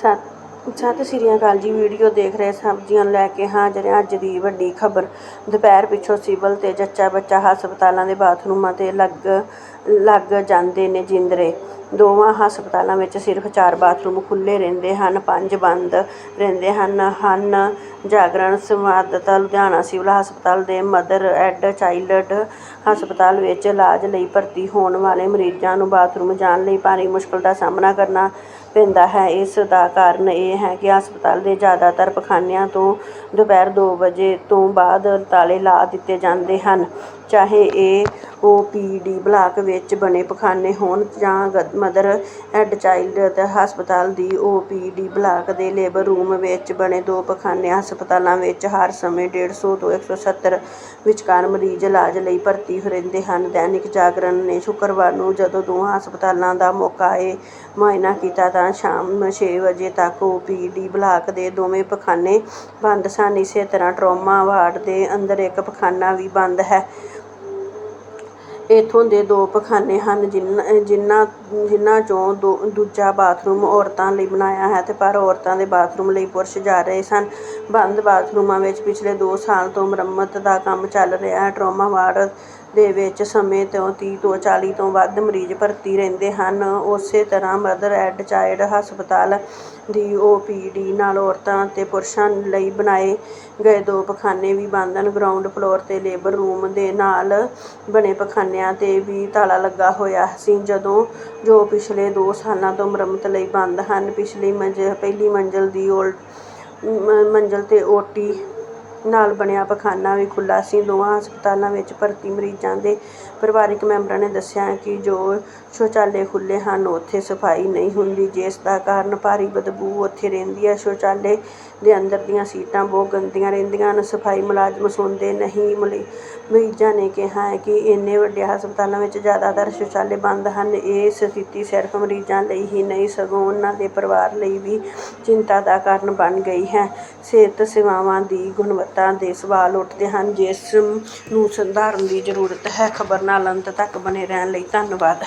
ਸਤ ਸਤਿ ਸ਼੍ਰੀ ਅਕਾਲ ਜੀ, ਵੀਡੀਓ ਦੇਖ ਰਹੇ ਸਬਜ਼ੀਆਂ ਲੈ ਕੇ ਹਾਜ਼ਰ ਹਾਂ ਅੱਜ ਦੀ ਵੱਡੀ ਖਬਰ। ਦੁਪਹਿਰ ਪਿੱਛੋਂ ਸਿਵਲ ਤੇ ਜੱਚਾ ਬੱਚਾ ਹਸਪਤਾਲਾਂ ਦੇ ਬਾਥਰੂਮਾਂ ਤੇ ਲੱਗ ਲੱਗ ਜਾਂਦੇ ਨੇ ਜਿੰਦਰੇ। ਦੋਵਾਂ ਹਸਪਤਾਲਾਂ ਵਿੱਚ ਸਿਰਫ ਚਾਰ ਬਾਥਰੂਮ ਖੁੱਲ੍ਹੇ ਰਹਿੰਦੇ ਹਨ, ਪੰਜ ਬੰਦ ਰਹਿੰਦੇ ਹਨ। ਹਨ ਜਾਗਰਣ ਸੰਵਾਦਦਾਤਾ ਲੁਧਿਆਣਾ ਸਿਵਲ ਹਸਪਤਾਲ ਦੇ ਮਦਰ ਐਡ ਚਾਈਲਡ ਹਸਪਤਾਲ ਵਿੱਚ ਇਲਾਜ ਲਈ ਭਰਤੀ ਹੋਣ ਵਾਲੇ ਮਰੀਜ਼ਾਂ ਨੂੰ ਬਾਥਰੂਮ ਜਾਣ ਲਈ ਭਾਰੀ ਮੁਸ਼ਕਲ ਦਾ ਸਾਹਮਣਾ ਕਰਨਾ ਪੈਂਦਾ ਹੈ। ਇਸ ਦਾ ਕਾਰਨ ਇਹ ਹੈ ਕਿ ਹਸਪਤਾਲ ਦੇ ਜ਼ਿਆਦਾਤਰ ਪਖਾਨਿਆਂ ਤੋਂ ਦੁਪਹਿਰ ਦੋ ਵਜੇ ਤੋਂ ਬਾਅਦ ਤਾਲੇ ਲਾ ਦਿੱਤੇ ਜਾਂਦੇ ਹਨ। ਚਾਹੇ ਇਹ ਓ ਪੀ ਡੀ ਬਲਾਕ ਵਿੱਚ ਬਣੇ ਪਖਾਨੇ ਹੋਣ ਜਾਂ ਗ- ਮਦਰ ਐਂਡ ਚਾਈਲਡ ਹਸਪਤਾਲ ਦੀ ਓ ਪੀ ਡੀ ਬਲਾਕ ਦੇ ਲੇਬਰ ਰੂਮ ਵਿੱਚ ਬਣੇ ਦੋ ਪਖਾਨੇ ਹਸਪਤਾਲਾਂ ਵਿੱਚ ਹਰ ਸਮੇਂ ਡੇਢ ਸੌ ਤੋਂ 170 ਵਿਚਕਾਰ ਮਰੀਜ਼ ਇਲਾਜ ਲਈ ਭਰਤੀ ਰਹਿੰਦੇ ਹਨ। ਦੈਨਿਕ ਜਾਗਰਣ ਨੇ ਸ਼ੁੱਕਰਵਾਰ ਨੂੰ ਜਦੋਂ ਦੋਹਾਂ ਹਸਪਤਾਲਾਂ ਦਾ ਮੌਕਾਏ ਮੁਆਇਨਾ ਕੀਤਾ ਤਾਂ ਸ਼ਾਮ 6 ਵਜੇ ਤੱਕ ਓਪੀਡੀ ਬਲਾਕ ਦੇ ਦੋਵੇਂ ਪਖਾਨੇ ਬੰਦ ਸਨ। ਇਸੇ ਤਰ੍ਹਾਂ ਟਰੌਮਾ ਵਾਰਡ ਦੇ ਅੰਦਰ ਇੱਕ ਪਖਾਨਾ ਵੀ ਬੰਦ ਹੈ। ਇੱਥੋਂ ਦੇ ਦੋ ਪਖਾਨੇ ਹਨ ਜਿਨ੍ਹਾਂ ਜਿਨ੍ਹਾਂ ਜਿਨ੍ਹਾਂ ਚੋਂ ਦੋ, ਦੂਜਾ ਬਾਥਰੂਮ ਔਰਤਾਂ ਲਈ ਬਣਾਇਆ ਹੈ ਤੇ ਪਰ ਔਰਤਾਂ ਦੇ ਬਾਥਰੂਮ ਲਈ ਪੁਰਸ਼ ਜਾ ਰਹੇ ਸਨ। ਬੰਦ ਬਾਥਰੂਮਾਂ ਵਿੱਚ ਪਿਛਲੇ 2 ਸਾਲ ਤੋਂ ਮੁਰੰਮਤ ਦਾ ਕੰਮ ਚੱਲ ਰਿਹਾ ਹੈ। ਟਰੋਮਾ ਵਾਰਡ ਦੇ ਵਿੱਚ ਸਮੇਂ ਤੋਂ ਤੀਹ ਤੋਂ 40 ਤੋਂ ਵੱਧ ਮਰੀਜ਼ ਭਰਤੀ ਰਹਿੰਦੇ ਹਨ। ਉਸੇ ਤਰ੍ਹਾਂ ਮਦਰ ਐਡ ਚਾਇਲਡ ਹਸਪਤਾਲ ਦੀ ਓ ਪੀ ਡੀ ਨਾਲ ਔਰਤਾਂ ਅਤੇ ਪੁਰਸ਼ਾਂ ਲਈ ਬਣਾਏ ਗਏ ਦੋ ਪਖਾਨੇ ਵੀ ਬੰਦ ਹਨ ਗਰਾਊਂਡ ਫਲੋਰ ਤੇ ਲੇਬਰ ਰੂਮ ਦੇ ਨਾਲ ਬਣੇ ਪਖਾਨਿਆਂ ਤੇ ਵੀ ਤਾਲਾ ਲੱਗਾ ਹੋਇਆ ਸੀ, ਜਦੋਂ ਜੋ ਪਿਛਲੇ ਦੋ ਸਾਲਾਂ ਤੋਂ ਮੁਰੰਮਤ ਲਈ ਬੰਦ ਹਨ। ਪਿਛਲੀ ਮੰਜ਼ਿਲ ਪਹਿਲੀ ਮੰਜ਼ਿਲ ਦੀ ਓਲ ਮੰਜ਼ਿਲ ਤੇ ਓ ਟੀ ਨਾਲ ਬਣਿਆ ਪਖਾਨਾ ਵੀ ਖੁੱਲ੍ਹਾ ਸੀ। ਦੋਵਾਂ ਹਸਪਤਾਲਾਂ ਵਿੱਚ ਭਰਤੀ ਮਰੀਜ਼ਾਂ ਦੇ ਪਰਿਵਾਰਕ ਮੈਂਬਰਾਂ ਨੇ ਦੱਸਿਆ ਕਿ ਜੋ ਸ਼ੌਚਾਲੇ ਖੁੱਲ੍ਹੇ ਹਨ, ਉੱਥੇ ਸਫ਼ਾਈ ਨਹੀਂ ਹੁੰਦੀ। ਜਿਸ ਦਾ ਕਾਰਨ ਭਾਰੀ ਬਦਬੂ ਉੱਥੇ ਰਹਿੰਦੀ ਹੈ। ਸ਼ੌਚਾਲੇ ਦੇ ਅੰਦਰ ਦੀਆਂ ਸੀਟਾਂ ਬਹੁਤ ਗੰਦੀਆਂ ਰਹਿੰਦੀਆਂ ਹਨ। ਸਫ਼ਾਈ ਮੁਲਾਜ਼ਮ ਸੌਂਦੇ ਨਹੀਂ। ਮਲੀ- ਮਰੀਜ਼ਾਂ ਨੇ ਕਿਹਾ ਹੈ ਕਿ ਇੰਨੇ ਵੱਡੇ ਹਸਪਤਾਲਾਂ ਵਿੱਚ ਜ਼ਿਆਦਾਤਰ ਸ਼ੌਚਾਲੇ ਬੰਦ ਹਨ। ਇਹ ਸਥਿਤੀ ਸਿਰਫ ਮਰੀਜ਼ਾਂ ਲਈ ਹੀ ਨਹੀਂ, ਸਗੋਂ ਉਹਨਾਂ ਦੇ ਪਰਿਵਾਰ ਲਈ ਵੀ ਚਿੰਤਾ ਦਾ ਕਾਰਨ ਬਣ ਗਈ ਹੈ। ਸਿਹਤ ਸੇਵਾਵਾਂ ਦੀ ਗੁਣਵੱਤਾ ਦੇ ਸਵਾਲ ਉੱਠਦੇ ਹਨ, ਜਿਸ ਨੂੰ ਸੁਧਾਰਨ ਦੀ ਜ਼ਰੂਰਤ ਹੈ। ਖਬਰ ਨਾਲ ਅੰਤ ਤੱਕ ਬਣੇ ਰਹਿਣ ਲਈ ਧੰਨਵਾਦ।